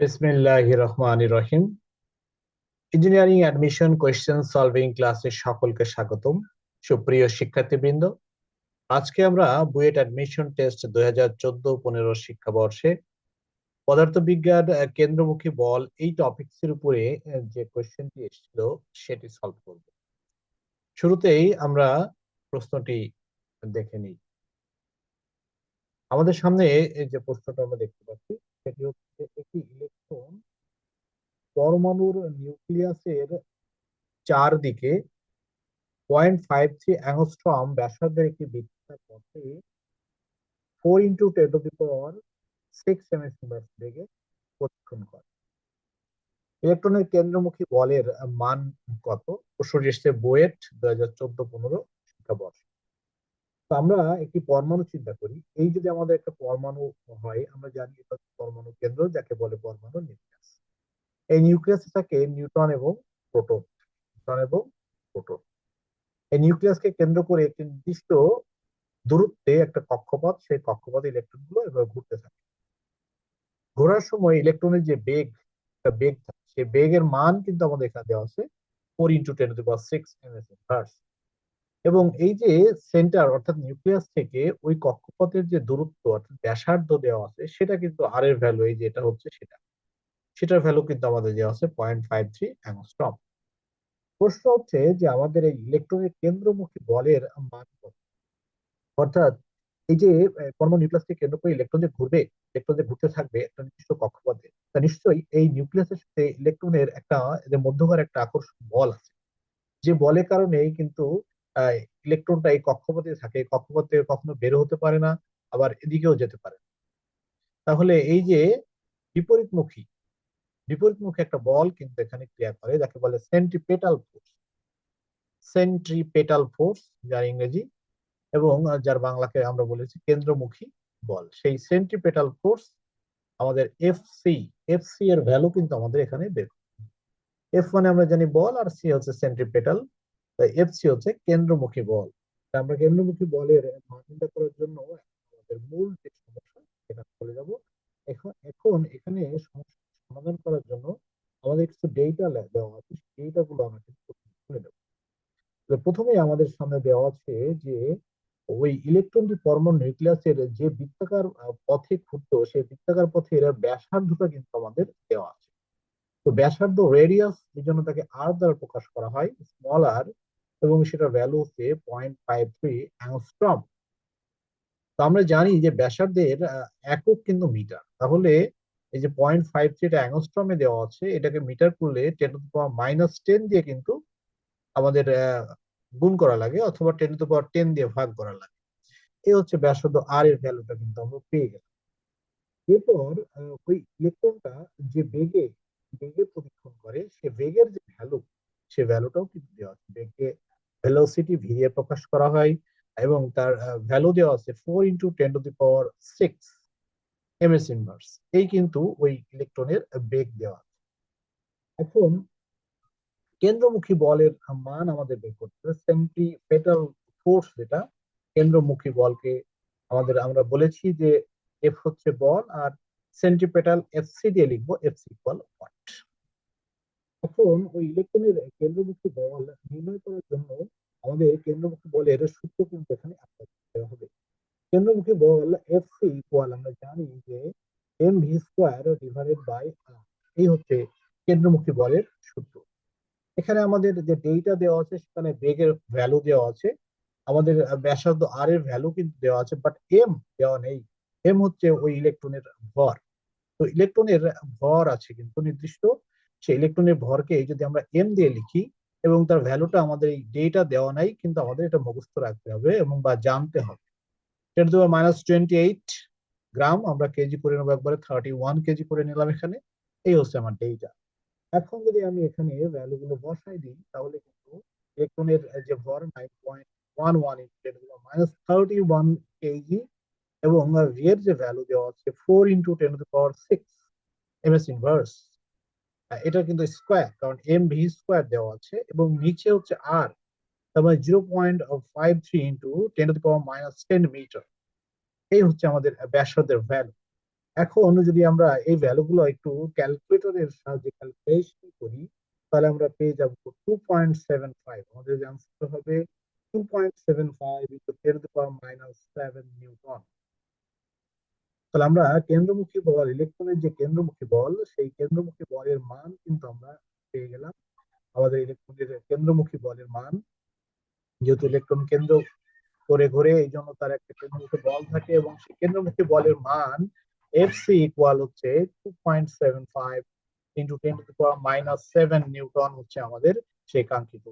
বিসমিল্লাহির রহমানির রহিম ইঞ্জিনিয়ারিং অ্যাডমিশন কোয়েশ্চেন সলভিং ক্লাসে সকলকে স্বাগতম। সুপ্রিয় শিক্ষার্থীবৃন্দ, আজকে আমরা বুয়েট অ্যাডমিশন টেস্ট দুই হাজার চোদ্দ পনেরো শিক্ষাবর্ষে পদার্থবিজ্ঞান কেন্দ্রমুখী বল এই টপিকস এর উপরে যে কোয়েশ্চেনটি এসেছিল, সেটি সলভ করব। শুরুতেই আমরা প্রশ্নটি দেখে নিই। আমাদের সামনে যে প্রশ্নটা আমরা দেখতে পাচ্ছি, সেটি হচ্ছে, একটি পরমাণুর নিউক্লিয়াসের চারদিকে পয়েন্ট ফাইভ থ্রি অ্যাংস্ট্রম ব্যাসার্ধের একটি বৃত্তাকার পথে four into ten to the power six M S বেগে প্রদক্ষিণ করে। ইলেকট্রনের কেন্দ্রমুখী বলের মান কত? প্রশ্নটি এসছে বুয়েট দু হাজার চোদ্দ পনেরো শিক্ষাবর্ষ। তো আমরা একটি পরমাণু চিন্তা করি। এই যদি আমাদের একটা পরমাণু হয়, আমরা জানি এটা পরমাণু কেন্দ্র, যাকে বলে পরমাণু নিউক্লিয়াস। এই নিউক্লিয়াসে থাকে নিউট্রন এবং প্রোটন নিউট্রন এবং প্রোটন। এই নিউক্লিয়াসকে কেন্দ্র করে একটি নির্দিষ্ট দূরত্বে একটা কক্ষপথ, সেই কক্ষপথে ইলেকট্রনগুলো এবার ঘুরতে থাকে। ঘোরার সময় ইলেকট্রনের যে বেগ, একটা বেগ থাকে, সেই বেগের মান কিন্তু আমাদের এখানে দেওয়া আছে four into ten to power six M S verse এবং এই যে সেন্টার অর্থাৎ নিউক্লিয়াস থেকে ওই কক্ষপথের যে দূরত্ব, অর্থাৎ ব্যাসার্ধ দেওয়া আছে, সেটা কিন্তু আর এর ভ্যালু এই যে এটা হচ্ছে সেটা। সেটার ভ্যালু কিন্তু আমাদের দেওয়া আছে পয়েন্ট ফাইভ থ্রি অ্যাংস্ট্রম প্রশ্ন হচ্ছে যে আমাদের এই ইলেকট্রনের কেন্দ্রমুখী বলের মান কত? অর্থাৎ এই যে পরমাণু নিউক্লিয়াসকে কেন্দ্র করে ইলেকট্রন যে ঘুরবে ইলেকট্রন যে ঘুরতে থাকবে একটা নির্দিষ্ট কক্ষপথে, তা নিশ্চয়ই এই নিউক্লিয়াসের সাথে ইলেকট্রনের একটা, যে মধ্যকার একটা আকর্ষণ বল আছে। যে বলের কারণেই কিন্তু ইলেকট্রনটা এই কক্ষপথে থাকে কক্ষপথ কখনো বের হতে পারে না, আবার এদিকেও যেতে পারে। তাহলে এই যে বিপরীতমুখী বিপরীতমুখী একটা বল কিন্তু এখানে ক্রিয়া করে, যাকে বলে সেন্ট্রিপেটাল ফোর্স সেন্ট্রিপেটাল ফোর্স যার ইংরেজি এবং যার বাংলাকে আমরা বলেছি কেন্দ্রমুখী বল। সেই সেন্ট্রিপেটাল ফোর্স আমাদের এফ সি এফ সি এর ভ্যালু কিন্তু আমাদের এখানে বের এফ মানে আমরা জানি বল আর সি হচ্ছে সেন্ট্রিপেটাল তাই এফ সি হচ্ছে কেন্দ্রমুখী বল। আমরা কেন্দ্রমুখী বলের মান নির্ণয় করার জন্য আমাদের মূল যে সমস্যা, সেটা চলে যাব। এখন এখন এখানে সমস্যা সমাধান করার জন্য আমাদের কিছু ডেটা দেওয়া আছে, সেই ডেটা গুলো আমরা কিন্তু প্রথমে আমাদের সামনে দেওয়া আছে যে, ওই ইলেকট্রনটি পরমাণু নিউক্লিয়াসের যে বৃত্তাকার পথে ঘুরতো, সেই বৃত্তাকার পথে এর ব্যাসার্ধটা কিন্তু আমাদের দেওয়া আছে। তো ব্যাসার্ধ রেডিয়াস এই জন্য তাকে আর দ্বারা প্রকাশ করা হয় স্মল আর এবং সেটা ভ্যালু হচ্ছে পয়েন্ট ফাইভ থ্রি অ্যাংস্ট্রম তো আমরা জানি যে ব্যাসার্ধের একক কিন্তু মিটার তাহলে এই যে পয়েন্ট ফাইভ থ্রি এটা অ্যাংস্ট্রমে দেওয়া আছে, এটাকে মিটার করলে ten to power minus ten দিয়ে কিন্তু আমাদের গুণ করা লাগে অথবা টেন টু পাওয়ার টেন দিয়ে ভাগ করা লাগে। এই হচ্ছে ব্যাসার্ধ আর এর ভ্যালুটা কিন্তু আমরা পেয়ে গেলাম। এরপর ওই ইলেকট্রনটা যে বেগে বেগে প্রদক্ষিণ করে, সে বেগের যে ভ্যালু সে ভ্যালুটাও কিন্তু দেওয়া আছে। বেগকে ভেলোসিটি ভি দিয়ে প্রকাশ করা হয় এবং তার ভ্যালু দেওয়া আছে four into ten to the power six M S এই কিন্তু ওই ইলেকট্রনের বেগ দেওয়া। এখন কেন্দ্রমুখী বলের মান আমাদের বের করতে হবে। সেন্ট্রিপেটাল ফোর্স যেটা, কেন্দ্রমুখী বলকে আমাদের, আমরা বলেছি যে এফ হচ্ছে বল আর সেন্ট্রিপেটাল এফসি দিয়ে লিখব এফসি ইকুয়াল ওয়াট এখন ওই ইলেকট্রনের কেন্দ্রমুখী বল নির্ণয় করার জন্য আমাদের কেন্দ্রমুখী বলের সূত্র কিন্তু এখানে করতে হবে। কেন্দ্রমুখী বল এফসি ইকুয়াল আমরা জানি যে M V square divided by এই হচ্ছে কেন্দ্রমুখী বলের সূত্র। এখানে আমাদের যে ডেটা দেওয়া আছে, সেখানে বেগের ভ্যালু দেওয়া আছে। আমাদের ব্যাসার্ধ আর এর ভ্যালু কিন্তু দেওয়া আছে বাট এম দেওয়া নেই। এম হচ্ছে ওই ইলেকট্রনের ভর। তো ইলেকট্রনের ভর আছে কিন্তু নির্দিষ্ট। সেই ইলেকট্রনের ভরকে যদি আমরা এম দিয়ে লিখি, এবং তার ভ্যালুটা আমাদের এই ডেটা দেওয়া নাই, কিন্তু আমাদের এটা মুখস্থ রাখতে হবে এবং বা জানতে হবে। Ten to minus twenty eight gram আমরা কেজি করে নেব একবারে থার্টি ওয়ান কেজি করে নিলাম এখানে। এই হচ্ছে আমার ডেটা এখন যদি আমি এখানে ভ্যালু গুলো বসাই দিই, তাহলে কিন্তু ইলেকট্রনের যে ভর nine point one one minus thirty one KG এবং ভি এর যে ভ্যালু দেওয়া আছে four into ten to power six M S inverse এটা কিন্তু স্কোয়ার কারণ এম ভি স্কোয়ার দেওয়া আছে এবং নিচে হচ্ছে আর তার মানে zero point five three into ten to power minus ten metre এই হচ্ছে আমাদের ব্যাসার্ধের ভ্যালু এখন যদি আমরা এই ভ্যালুগুলো একটু ক্যালকুলেটরের সাহায্যে ক্যালকুলেশন করি, তাহলে আমরা পেয়ে যাব টু পয়েন্ট সেভেন ফাইভ আমাদের যে আনসার হবে two point seven five into ten to power minus seven newton তাহলে আমরা কেন্দ্রমুখী বল ইলেকট্রনের যে কেন্দ্রমুখী বল, সেই কেন্দ্রমুখী বলের মান কিন্তু আমরা পেয়ে গেলাম। আমাদের ইলেকট্রনের কেন্দ্রমুখী বলের মান যেহেতু ইলেকট্রন কেন্দ্র করে ঘুরে, এই জন্য তার একটা কেন্দ্রমুখী বল থাকে এবং সেই কেন্দ্রমুখী বলের মান এফ সি ইকুয়াল হচ্ছে two point seven five into ten to power minus seven newton হচ্ছে আমাদের সেই কাঙ্ক্ষিত।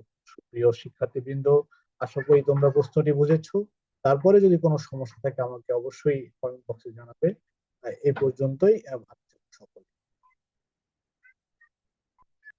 প্রিয় শিক্ষার্থীবৃন্দ, আশা করি তোমরা প্রশ্নটি বুঝেছ। তারপরে যদি কোনো সমস্যা থাকে আমাকে অবশ্যই কমেন্ট বক্সে জানাবে। এ পর্যন্তই